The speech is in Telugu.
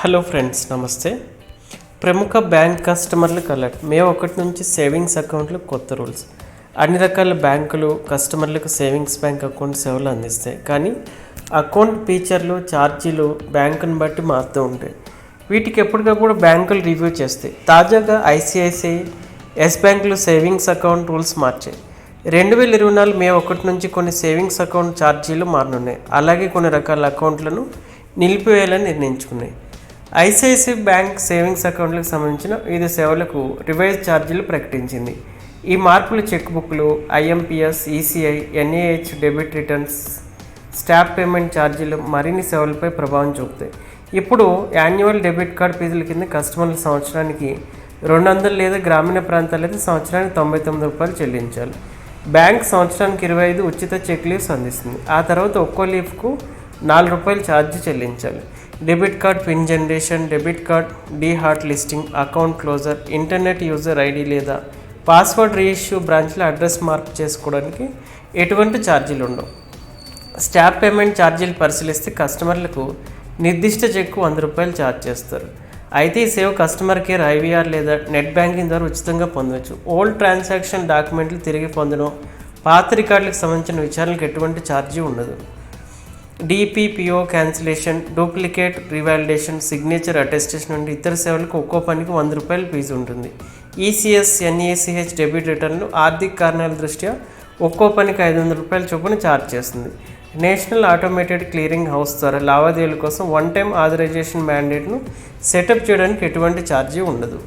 హలో ఫ్రెండ్స్ నమస్తే. ప్రముఖ బ్యాంక్ కస్టమర్లకు అలర్ట్ మే ఒకటి నుంచి సేవింగ్స్ అకౌంట్లు కొత్త రూల్స్. అన్ని రకాల బ్యాంకులు కస్టమర్లకు సేవింగ్స్ బ్యాంక్ అకౌంట్ సేవలు అందిస్తాయి. కానీ అకౌంట్ ఫీచర్లు ఛార్జీలు బ్యాంకుని బట్టి మారుతూ ఉంటాయి. వీటికి ఎప్పటికప్పుడు బ్యాంకులు రివ్యూ చేస్తాయి. తాజాగా ఐసిఐసిఐ ఎస్ బ్యాంకులు సేవింగ్స్ అకౌంట్ రూల్స్ మార్చాయి. రెండు వేల ఇరవై నాలుగు మే ఒకటి నుంచి కొన్ని సేవింగ్స్ అకౌంట్ ఛార్జీలు మారనున్నాయి. అలాగే కొన్ని రకాల అకౌంట్లను నిలిపివేయాలని నిర్ణయించుకున్నాయి. ఐసిఐసిఐ బ్యాంక్ సేవింగ్స్ అకౌంట్లకు సంబంధించిన వివిధ సేవలకు రివైజ్ ఛార్జీలు ప్రకటించింది. ఈ మార్పులు చెక్ బుక్లు IMPS ECI NAH debit returns stop payment ఛార్జీలు మరిన్ని సేవలపై ప్రభావం చూపుతాయి. ఇప్పుడు యాన్యువల్ డెబిట్ కార్డ్ ఫీజుల కింద కస్టమర్ల సంవత్సరానికి రెండు వందలు లేదా గ్రామీణ ప్రాంతాలైతే సంవత్సరానికి తొంభై తొమ్మిది రూపాయలు చెల్లించాలి. బ్యాంక్ సంవత్సరానికి ఇరవై ఐదు ఉచిత చెక్ లీవ్స్ అందిస్తుంది. ఆ తర్వాత ఒక్కో లీఫ్కు నాలుగు రూపాయలు ఛార్జ్ చెల్లించాలి. Debit card pin generation debit card డీహార్ట్ listing account closure internet user ID లేదా పాస్వర్డ్ రీఇష్యూ బ్రాంచ్లో అడ్రస్ మార్పు చేసుకోవడానికి ఎటువంటి ఛార్జీలు ఉండవు. స్టాప్ పేమెంట్ ఛార్జీలు పరిశీలిస్తే కస్టమర్లకు నిర్దిష్ట చెక్కు వంద రూపాయలు ఛార్జ్ చేస్తారు. అయితే ఈ సేవ కస్టమర్ కేర్ ఐవీఆర్ లేదా నెట్ బ్యాంకింగ్ ద్వారా ఉచితంగా పొందవచ్చు. ఓల్డ్ ట్రాన్సాక్షన్ డాక్యుమెంట్లు తిరిగి పొందడం పాత రికార్డులకు సంబంధించిన విచారణలకు ఎటువంటి ఛార్జీ ఉండదు. DPPO cancellation duplicate revalidation signature attestation వంటి ఇతర సేవలకు ఒక్కో పనికి వంద రూపాయల ఫీజు ఉంటుంది. ఈసీఎస్ ఎన్ఏసిహెచ్ డెబిట్ రిటర్న్లు ఆర్థిక కారణాల దృష్ట్యా ఒక్కో పనికి ఐదు వందల రూపాయల చొప్పున ఛార్జ్ చేస్తుంది. నేషనల్ ఆటోమేటెడ్ క్లియరింగ్ హౌస్ ద్వారా లావాదేవీల కోసం వన్ టైం ఆథరైజేషన్ మ్యాండేట్ను సెటప్ చేయడానికి ఎటువంటి ఛార్జీ ఉండదు.